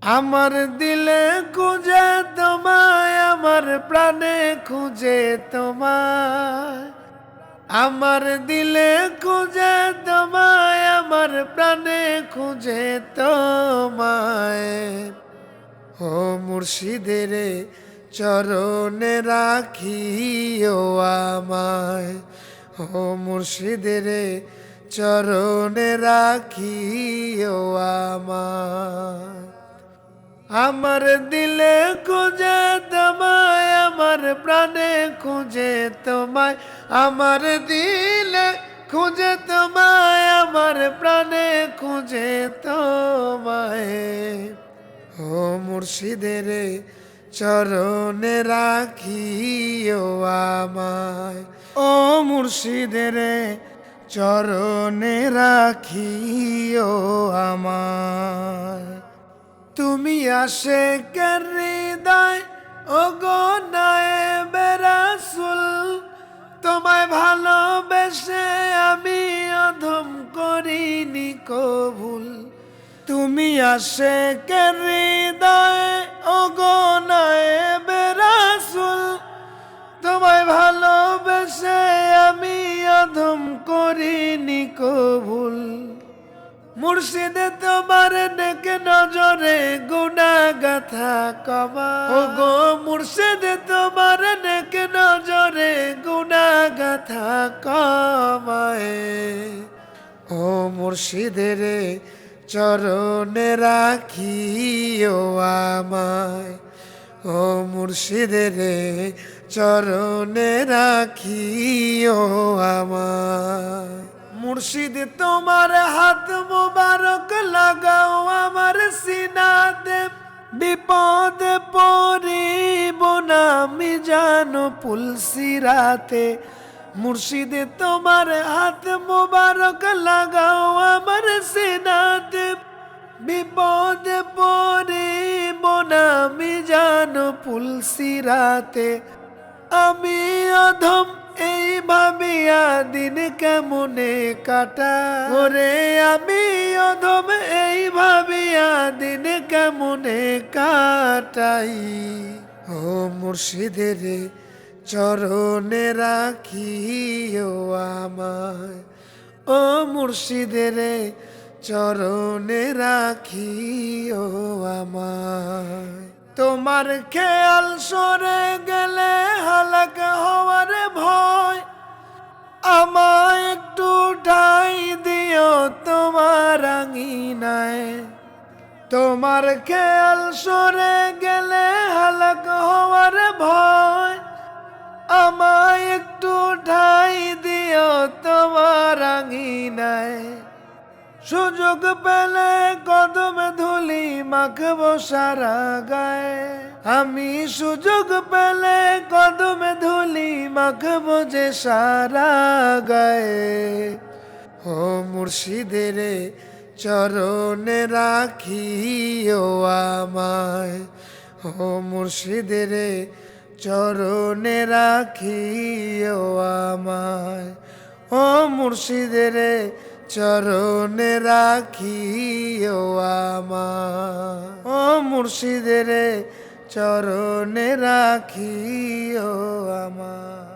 আমার দিলে খুঁজে তোমায়, আমার প্রাণে খুঁজে তোমায়। আমার দিলে খুঁজে তোমায়, আমার প্রাণে খুঁজে তোমায়। ও মুর্শিদের চরণে রাখিও আমায়। ও মুর্শিদের চরণে রাখিও আমায়। আমার দিলে খুঁজে তোমায়, আমার প্রাণে খুঁজে তোমায়। আমার দিলে খুঁজে তোমায়, আমার প্রাণে খুঁজে তোমায়। ও মুর্শিদের চরণে রাখিও আমায়। ও মুর্শিদের চরণে রাখিও আমায়। তুমি আসে হৃদয়? ও গো নায়ে রাসুল তোমায় ভালোবেসে আমি অধম করিনি কবুল। তুমি আসে হৃদয়? ও গো নায়ে রাসুল তোমায় ভালোবেসে আমি অধম করিনি কবুল। মুর্শিদে তোমার নেকে নজরে গুনা গাথা কমা। ও গো মুর্শিদে তোমার নেকে নজরে গুনা গাথা কমায়। ও মুর্শিদের চরণে রাখিও আমায়। ও মুর্শিদের চরণে রাখিও আমায়। মুর্শিদ, তোমার হাত মোবারক লাগাও আমার সিনাতে। বিপদ পরিব না, আমি জানো পুলসিরাতে মুর্শিদ, তোমার হাত মোবারক লাগাও আমার সিনাতে। বিপদ পরিব না, আমি জানো পুলসিরাতে আমি অধম, এই ভাবিয়া দিন কেমনে কাটা? ওরে আমি অধম, এই ভাবিয়া দিন কেমনে কাটাই? ও মুর্শিদের চরণে রাখিও আমায়। ও মুর্শিদের চরণে রাখিও আমায়। তোমার খেয়াল সরে তোমার আঙিনায়। তোমার খেয়াল সরে গেলে হালাক হওয়ার ভয়। আমায় একটু ঠাই দিও তোমার আঙিনায়। সুযোগ পেলে কদম ধুলি মাখব সারা গায়ে। আমি সুযোগ পেলে কদম ধুলি মাখব যে সারা গায়ে। ও মুর্শিদের চরণে রাখিও আমায়। ও মুর্শিদের চরণে রাখিও আমায়। ও মুর্শিদের চরণে রাখিও আমায়। ও মুর্শিদের চরণে রাখিও আমায়।